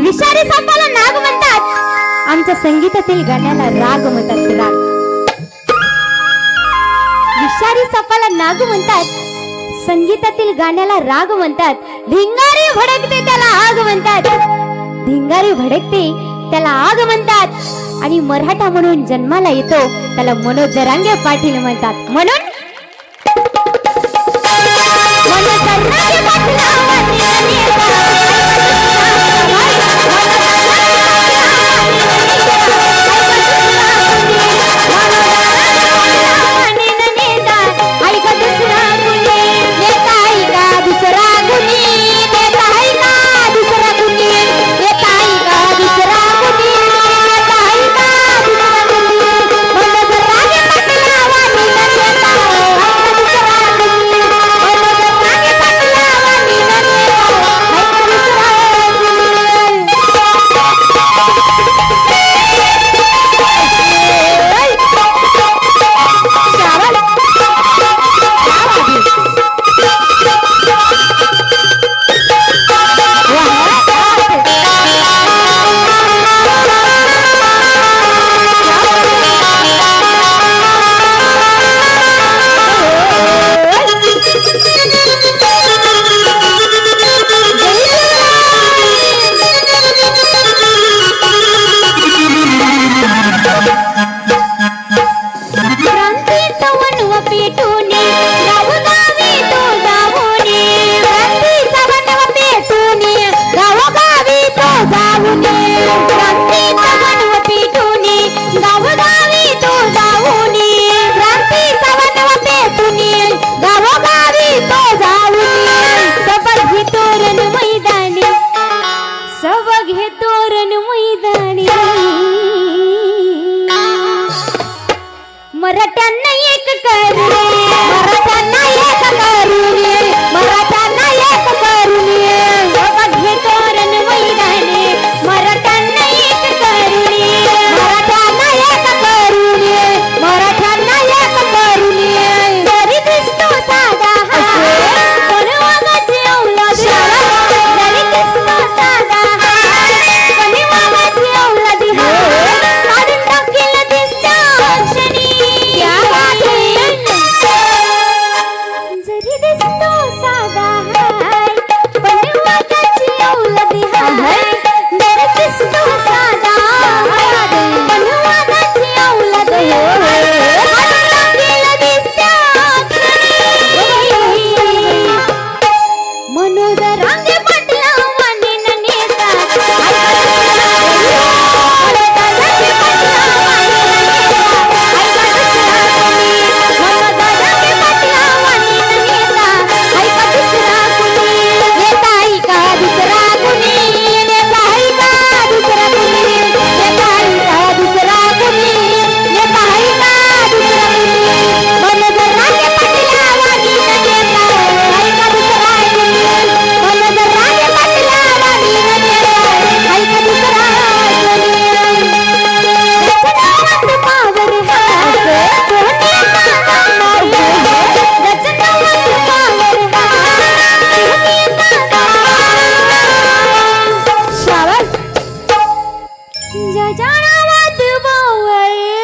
विषारी सापाला नाग म्हणतात. आमच्या संगीतातील गाण्याला राग म्हणतात राग. विषारी सापाला नाग म्हणतात. संगीतातील गाण्याला राग म्हणतात. धिंगारी भडकते त्याला आग म्हणतात. धिंगारी भडकते त्याला आग म्हणतात. आणि मराठा म्हणून जन्माला येतो त्याला मनोज जरांगे पाटील म्हणतात. म्हणून I don't want to move away.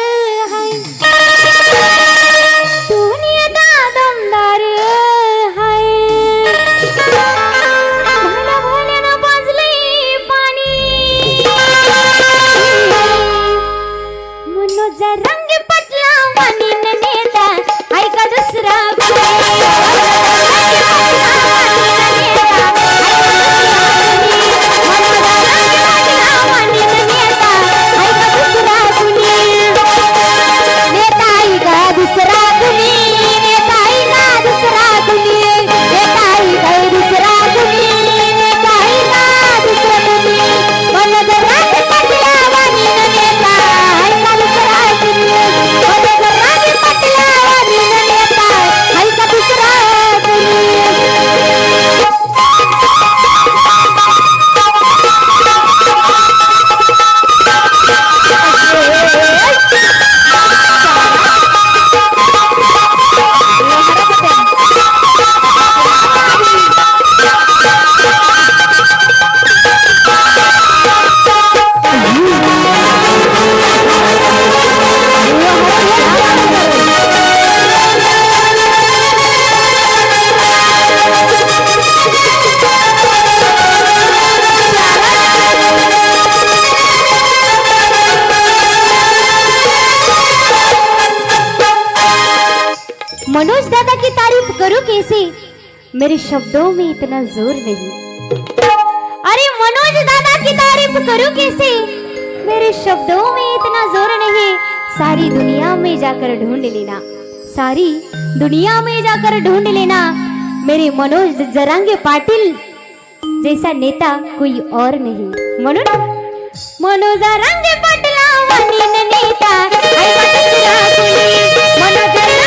Manoj दादा की तारीफ करूं कैसे? मेरे शब्दों में इतना जोर नहीं। अरे मनोज दादा की तारीफ करूं कैसे? मेरे शब्दों में इतना जोर नहीं। सारी दुनिया में जाकर ढूंढ लेना। सारी दुनिया में जाकर ढूंढ लेना। मेरे मनोज जरांगे पाटिल जैसा नेता कोई और नहीं। म्हणून मनोज रंगे पाटला नेता। मनोज